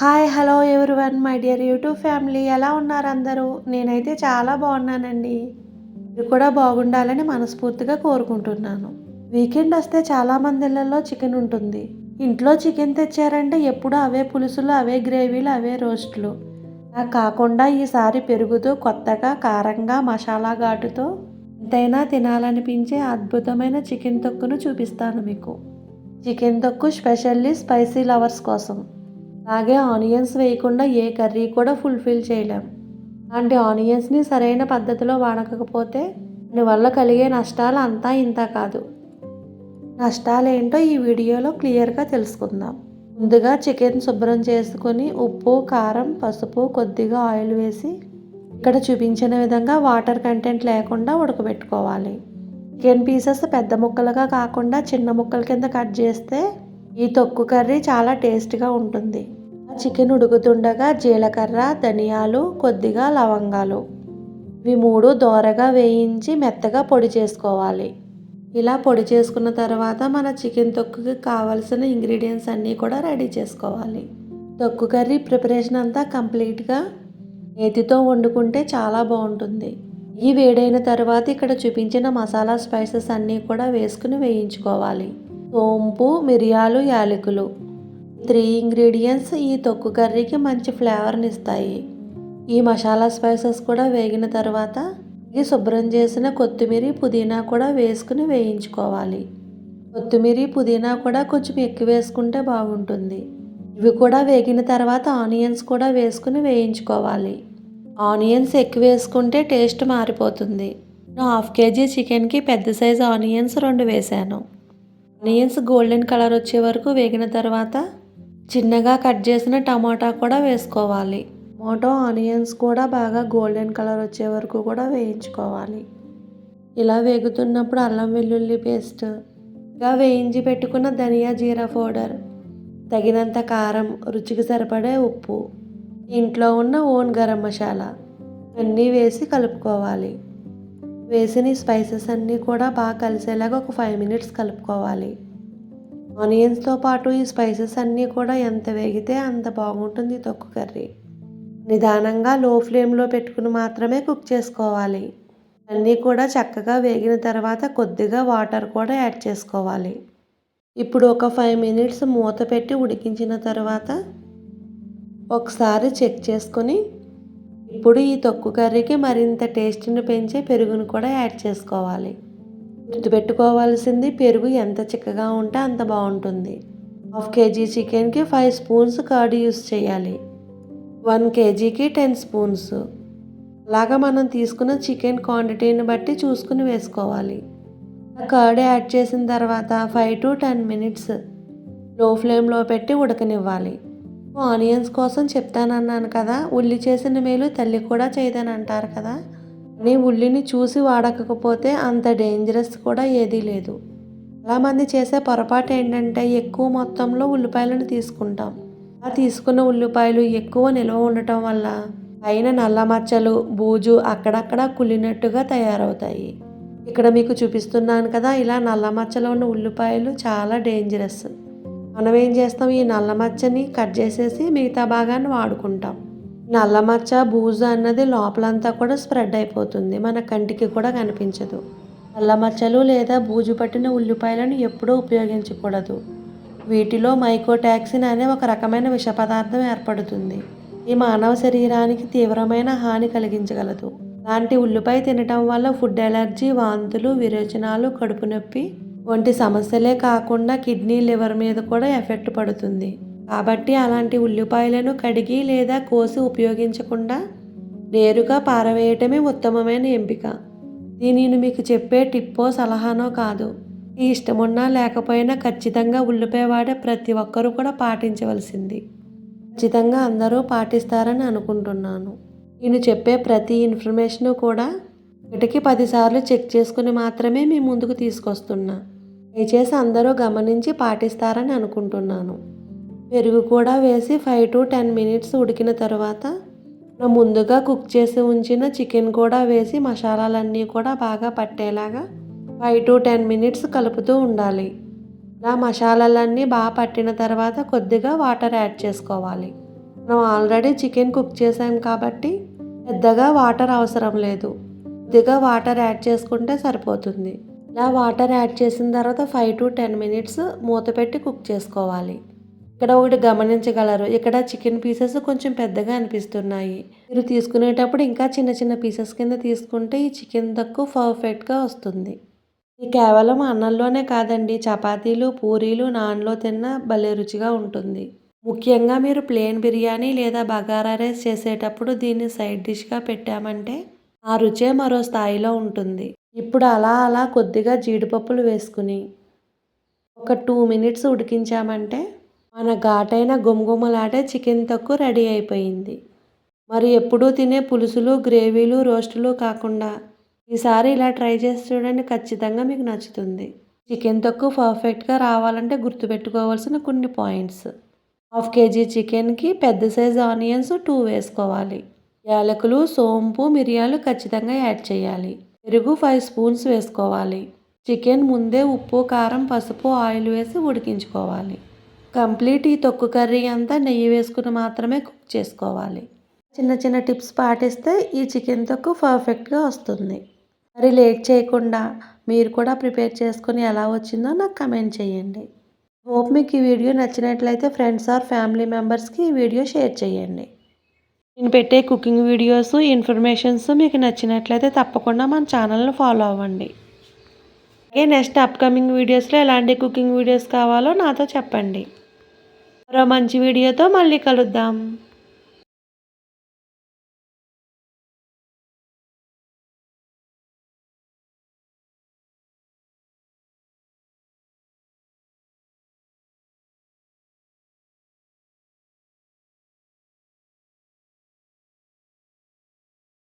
Hi hello one my dear YouTube family. ఎలా ఉన్నారు అందరూ? నేనైతే చాలా బాగున్నానండి. మీరు కూడా బాగుండాలని మనస్ఫూర్తిగా కోరుకుంటున్నాను. వీకెండ్ వస్తే చాలామంది ఇళ్ళల్లో చికెన్ ఉంటుంది. ఇంట్లో చికెన్ తెచ్చారంటే ఎప్పుడు అవే పులుసులు అవే గ్రేవీలు అవే రోస్ట్లు. అలా కాకుండా ఈసారి పెరుగుతూ కొత్తగా కారంగా మసాలా ఘాటుతో ఎంతైనా తినాలనిపించే అద్భుతమైన చికెన్ తొక్కును చూపిస్తాను మీకు. చికెన్ తొక్కు స్పెషల్లీ స్పైసీ లవర్స్ కోసం. అలాగే ఆనియన్స్ వేయకుండా ఏ కర్రీ కూడా ఫుల్ఫిల్ చేయలేం. అలాంటి ఆనియన్స్ని సరైన పద్ధతిలో వాడకపోతే దానివల్ల కలిగే నష్టాలు అంతా ఇంత కాదు. నష్టాలు ఏంటో ఈ వీడియోలో క్లియర్గా తెలుసుకుందాం. ముందుగా చికెన్ శుభ్రం చేసుకొని ఉప్పు కారం పసుపు కొద్దిగా ఆయిల్ వేసి ఇక్కడ చూపించిన విధంగా వాటర్ కంటెంట్ లేకుండా ఉడకబెట్టుకోవాలి. చికెన్ పీసెస్ పెద్ద ముక్కలుగా కాకుండా చిన్న ముక్కల కింద కట్ చేస్తే ఈ తొక్కు కర్రీ చాలా టేస్ట్గా ఉంటుంది. చికెన్ ఉడుకుతుండగా జీలకర్ర ధనియాలు కొద్దిగా లవంగాలు. ఇవి మూడు దోరగా వేయించి మెత్తగా పొడి చేసుకోవాలి. ఇలా పొడి చేసుకున్న తర్వాత మన చికెన్ తొక్కుకి కావలసిన ఇంగ్రీడియంట్స్ అన్నీ కూడా రెడీ చేసుకోవాలి. తొక్కు కర్రీ ప్రిపరేషన్ అంతా కంప్లీట్గా నేతితో వండుకుంటే చాలా బాగుంటుంది. ఈ వేడైన తర్వాత ఇక్కడ చూపించిన మసాలా స్పైసెస్ అన్నీ కూడా వేసుకుని వేయించుకోవాలి. సోంపు మిరియాలు యాలకులు. త్రీ ఇంగ్రీడియంట్స్ ఈ తొక్కు కర్రీకి మంచి ఫ్లేవర్ని ఇస్తాయి. ఈ మసాలా స్పైసెస్ కూడా వేగిన తర్వాత ఈ శుభ్రం చేసిన కొత్తిమీర పుదీనా కూడా వేసుకుని వేయించుకోవాలి. కొత్తిమీర పుదీనా కూడా కొంచెం ఎక్కువ వేసుకుంటే బాగుంటుంది. ఇవి కూడా వేగిన తర్వాత ఆనియన్స్ కూడా వేసుకుని వేయించుకోవాలి. ఆనియన్స్ ఎక్కువ వేసుకుంటే టేస్ట్ మారిపోతుంది. నేను హాఫ్ కేజీ చికెన్కి పెద్ద సైజు ఆనియన్స్ రెండు వేసాను. ఆనియన్స్ గోల్డెన్ కలర్ వచ్చే వరకు వేగిన తర్వాత చిన్నగా కట్ చేసిన టమాటా కూడా వేసుకోవాలి. టమాటో ఆనియన్స్ కూడా బాగా గోల్డెన్ కలర్ వచ్చే వరకు కూడా వేయించుకోవాలి. ఇలా వేగుతున్నప్పుడు అల్లం వెల్లుల్లి పేస్ట్. ఇంకా వేయించి పెట్టుకున్న ధనియా జీరా పౌడర్. తగినంత కారం రుచికి సరిపడే ఉప్పు ఇంట్లో ఉన్న ఓన్ గరం మసాలా అన్నీ వేసి కలుపుకోవాలి. వేసిన ఈ స్పైసెస్ అన్నీ కూడా బాగా కలిసేలాగా ఒక ఫైవ్ మినిట్స్ కలుపుకోవాలి. ఆనియన్స్తో పాటు ఈ స్పైసెస్ అన్నీ కూడా ఎంత వేగితే అంత బాగుంటుంది తొక్కు కర్రీ. నిదానంగా లో ఫ్లేమ్లో పెట్టుకుని మాత్రమే కుక్ చేసుకోవాలి. అన్నీ కూడా చక్కగా వేగిన తర్వాత కొద్దిగా వాటర్ కూడా యాడ్ చేసుకోవాలి. ఇప్పుడు ఒక ఫైవ్ మినిట్స్ మూత పెట్టి ఉడికించిన తర్వాత ఒకసారి చెక్ చేసుకొని ఇప్పుడు ఈ తొక్కు కర్రీకి మరింత టేస్ట్ని పెంచే పెరుగును కూడా యాడ్ చేసుకోవాలి. గుర్తుపెట్టుకోవాల్సింది పెరుగు ఎంత చిక్కగా ఉంటే అంత బాగుంటుంది. హాఫ్ కేజీ చికెన్కి ఫైవ్ స్పూన్స్ కర్డ్ యూస్ చేయాలి. వన్ కేజీకి టెన్ స్పూన్స్ అలాగా మనం తీసుకున్న చికెన్ క్వాంటిటీని బట్టి చూసుకుని వేసుకోవాలి. కర్డ్ యాడ్ చేసిన తర్వాత ఫైవ్ టు టెన్ మినిట్స్లో ఫ్లేమ్లో పెట్టి ఉడకనివ్వాలి. ఆనియన్స్ కోసం చెప్తానన్నాను కదా ఉల్లి చేసిన మేలు తల్లి కూడా చేయదని అంటారు కదా. కానీ ఉల్లిని చూసి వాడకపోతే అంత డేంజరస్ కూడా ఏదీ లేదు. చాలామంది చేసే పొరపాటు ఏంటంటే ఎక్కువ మొత్తంలో ఉల్లిపాయలను తీసుకుంటాం. ఆ తీసుకున్న ఉల్లిపాయలు ఎక్కువ నిల్వ ఉండటం వల్ల పైన నల్ల మచ్చలు బూజు అక్కడక్కడ కుళ్ళినట్టుగా తయారవుతాయి. ఇక్కడ మీకు చూపిస్తున్నాను కదా ఇలా నల్ల మచ్చలో ఉన్న ఉల్లిపాయలు చాలా డేంజరస్ మనం ఏం చేస్తాం ఈ నల్ల మచ్చని కట్ చేసేసి మిగతా భాగాన్ని వాడుకుంటాం. నల్ల మచ్చ బూజు అన్నది లోపలంతా కూడా స్ప్రెడ్ అయిపోతుంది మన కంటికి కూడా కనిపించదు. నల్ల మచ్చలు లేదా బూజు పట్టిన ఉల్లిపాయలను ఎప్పుడూ ఉపయోగించకూడదు. వీటిలో మైకోటాక్సిన్ అనే ఒక రకమైన విష పదార్థం ఏర్పడుతుంది. ఈ మానవ శరీరానికి తీవ్రమైన హాని కలిగించగలదు. అలాంటి ఉల్లిపాయ తినటం వల్ల ఫుడ్ ఎలర్జీ వాంతులు విరేచనాలు కడుపు నొప్పి వంటి సమస్యలే కాకుండా కిడ్నీ లివర్ మీద కూడా ఎఫెక్ట్ పడుతుంది. కాబట్టి అలాంటి ఉల్లిపాయలను కడిగి లేదా కోసి ఉపయోగించకుండా నేరుగా పారవేయటమే ఉత్తమమైన ఎంపిక. నేను మీకు చెప్పే టిప్పో సలహానో కాదు. ఈ ఇష్టమున్నా లేకపోయినా ఖచ్చితంగా ఉల్లిపాయ వాడే ప్రతి ఒక్కరూ కూడా పాటించవలసింది. ఖచ్చితంగా అందరూ పాటిస్తారని అనుకుంటున్నాను. నేను చెప్పే ప్రతి ఇన్ఫర్మేషను కూడా ఒకటికి పదిసార్లు చెక్ చేసుకుని మాత్రమే మీ ముందుకు తీసుకొస్తున్నా. దయచేసి అందరూ గమనించి పాటిస్తారని అనుకుంటున్నాను. పెరుగు కూడా వేసి ఫైవ్ టు టెన్ మినిట్స్ ఉడికిన తర్వాత మనం ముందుగా కుక్ చేసి ఉంచిన చికెన్ కూడా వేసి మసాలాలన్నీ కూడా బాగా పట్టేలాగా ఫైవ్ టు టెన్ మినిట్స్ కలుపుతూ ఉండాలి. ఇలా మసాలాలన్నీ బాగా పట్టిన తర్వాత కొద్దిగా వాటర్ యాడ్ చేసుకోవాలి. మనం ఆల్రెడీ చికెన్ కుక్ చేసాం కాబట్టి పెద్దగా వాటర్ అవసరం లేదు. కొద్దిగా వాటర్ యాడ్ చేసుకుంటే సరిపోతుంది. ఇలా వాటర్ యాడ్ చేసిన తర్వాత ఫైవ్ టు టెన్ మినిట్స్ మూత పెట్టి కుక్ చేసుకోవాలి. ఇక్కడ ఒకటి గమనించగలరు. ఇక్కడ చికెన్ పీసెస్ కొంచెం పెద్దగా అనిపిస్తున్నాయి. మీరు తీసుకునేటప్పుడు ఇంకా చిన్న చిన్న పీసెస్ కింద తీసుకుంటే ఈ చికెన్ తక్కువ పర్ఫెక్ట్గా వస్తుంది. ఇది కేవలం అన్నంలోనే కాదండి. చపాతీలు పూరీలు నాన్లో తిన్న భలే రుచిగా ఉంటుంది. ముఖ్యంగా మీరు ప్లేన్ బిర్యానీ లేదా బగారా రైస్ చేసేటప్పుడు దీన్ని సైడ్ డిష్గా పెట్టామంటే ఆ రుచే మరో స్థాయిలో ఉంటుంది. ఇప్పుడు అలా అలా కొద్దిగా జీడిపప్పులు వేసుకుని ఒక టూ మినిట్స్ ఉడికించామంటే మన ఘాటైన గుమగుమలాడే చికెన్ తక్కువ రెడీ అయిపోయింది. మరి ఎప్పుడూ తినే పులుసులు గ్రేవీలు రోస్టులు కాకుండా ఈసారి ఇలా ట్రై చేసి చూడండి ఖచ్చితంగా మీకు నచ్చుతుంది. చికెన్ తక్కువ పర్ఫెక్ట్గా రావాలంటే గుర్తుపెట్టుకోవాల్సిన కొన్ని పాయింట్స్. హాఫ్ కేజీ చికెన్కి పెద్ద సైజ్ ఆనియన్స్ టూ వేసుకోవాలి. యాలకులు సోంపు మిరియాలు ఖచ్చితంగా యాడ్ చేయాలి. పెరుగు ఫైవ్ స్పూన్స్ వేసుకోవాలి. చికెన్ ముందే ఉప్పు కారం పసుపు ఆయిల్ వేసి ఉడికించుకోవాలి. కంప్లీట్ ఈ తొక్కు కర్రీ అంతా నెయ్యి వేసుకుని మాత్రమే కుక్ చేసుకోవాలి. చిన్న చిన్న టిప్స్ పాటిస్తే ఈ చికెన్ తొక్కు పర్ఫెక్ట్గా వస్తుంది. మరి లేట్ చేయకుండా మీరు కూడా ప్రిపేర్ చేసుకుని ఎలా వచ్చిందో నాకు కమెంట్ చేయండి. హోప్ మీకు ఈ వీడియో నచ్చినట్లయితే ఫ్రెండ్స్ ఆర్ ఫ్యామిలీ మెంబర్స్కి ఈ వీడియో షేర్ చేయండి. నేను పెట్టే కుకింగ్ వీడియోస్ ఇన్ఫర్మేషన్స్ మీకు నచ్చినట్లయితే తప్పకుండా మన ఛానల్ని ఫాలో అవ్వండి. అలాగే నెక్స్ట్ అప్కమింగ్ వీడియోస్లో ఎలాంటి కుకింగ్ వీడియోస్ కావాలో నాతో చెప్పండి. మరో మంచి వీడియోతో మళ్ళీ కలుద్దాం.